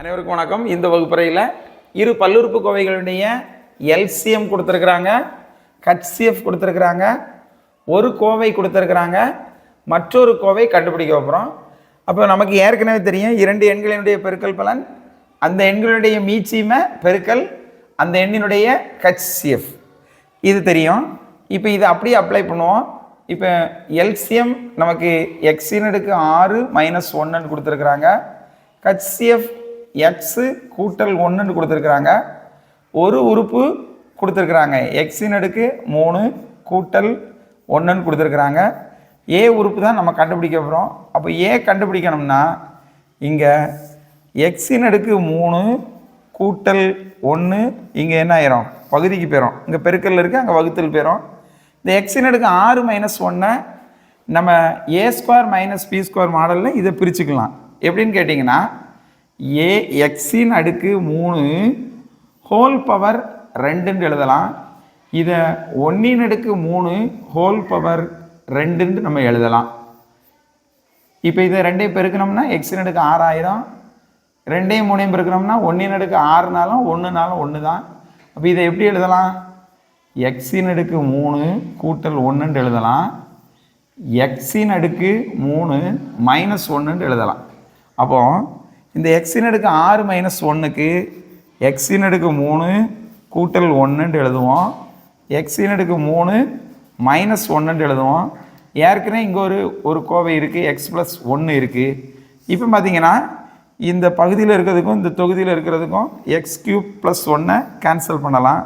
அனைவருக்கும் வணக்கம். இந்த வகுப்பறையில் இரு பல்லுறுப்பு கோவைகளுடைய எல்சிஎம் கொடுத்துருக்குறாங்க ஹச்சிஎஃப் கொடுத்துருக்குறாங்க ஒரு கோவை கொடுத்துருக்குறாங்க மற்றொரு கோவை கண்டுபிடிக்க போகிறோம் அப்போ நமக்கு ஏற்கனவே தெரியும் இரண்டு எண்களினுடைய பெருக்கல் பலன் அந்த எண்களுடைய மீச்சிம பெருக்கல் அந்த எண்ணினுடைய ஹச்சிஎஃப். இது தெரியும். இப்போ இதை அப்படியே அப்ளை பண்ணுவோம். இப்போ எல்சிஎம் நமக்கு எக்ஸின் ஆறு மைனஸ் ஒன்றுன்னு கொடுத்துருக்குறாங்க. ஹச்சிஎஃப் எக்ஸு கூட்டல் ஒன்றுன்னு கொடுத்துருக்குறாங்க. ஒரு உறுப்பு கொடுத்துருக்குறாங்க. எக்ஸின் அடுக்கு மூணு கூட்டல் ஒன்றுன்னு கொடுத்துருக்குறாங்க. ஏ உறுப்பு தான் நம்ம கண்டுபிடிக்க போகிறோம் அப்போ ஏ கண்டுபிடிக்கணும்னா இங்கே எக்ஸின் அடுக்கு மூணு கூட்டல் ஒன்று இங்கே என்ன ஆயிரும்? பகுதிக்கு போயிடும் இங்கே பெருக்கல் இருக்குது அங்கே வகுத்தல் போயிடும் இந்த எக்ஸின் அடுக்கு ஆறு மைனஸ் ஒன்றை நம்ம A square minus B square மாடலில் இதை பிரிச்சுக்கலாம். எப்படின்னு கேட்டிங்கன்னா ஏ எக்ஸின் அடுக்கு மூணு ஹோல் பவர் ரெண்டுன்னு எழுதலாம். இதை ஒன்றின் அடுக்கு மூணு ஹோல் பவர் ரெண்டுன்னு நம்ம எழுதலாம். இப்போ இதை ரெண்டையும் பெருக்கணும்னா எக்ஸின் அடுக்கு ஆறாயிரம் ரெண்டையும் மூணையும் பெருக்கணும்னா ஒன்றின் அடுக்கு ஆறுனாலும் ஒன்றுனாலும் ஒன்று தான் அப்போ இதை எப்படி எழுதலாம்? எக்ஸின் அடுக்கு மூணு கூட்டல் ஒன்றுன்ட்டு எழுதலாம். எக்ஸின் அடுக்கு மூணு மைனஸ் ஒன்றுன்ட்டு எழுதலாம். அப்போது இந்த எக்ஸின் அடுக்கு ஆறு மைனஸ் ஒன்றுக்கு எக்ஸின் அடுக்கு மூணு கூட்டல் ஒன்றுன்ட்டு எழுதுவோம். எக்ஸின் அடுக்கு மூணு மைனஸ் ஒன்றுன்ட்டு எழுதுவோம். ஏற்கனவே இங்கே ஒரு ஒரு கோவை இருக்குது எக்ஸ் ப்ளஸ் ஒன்று இருக்குது இப்போ பார்த்தீங்கன்னா இந்த பகுதியில் இருக்கிறதுக்கும் இந்த தொகுதியில் இருக்கிறதுக்கும் எக்ஸ் கியூப் ப்ளஸ் ஒன்றை கேன்சல் பண்ணலாம்.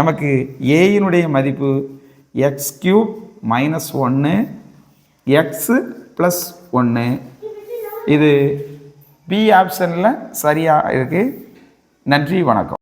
நமக்கு ஏயினுடைய மதிப்பு எக்ஸ் கியூப் மைனஸ் ஒன்று எக்ஸு ப்ளஸ் ஒன்று இது பி ஆப்ஷனில் சரியாக இருக்குது நன்றி வணக்கம்.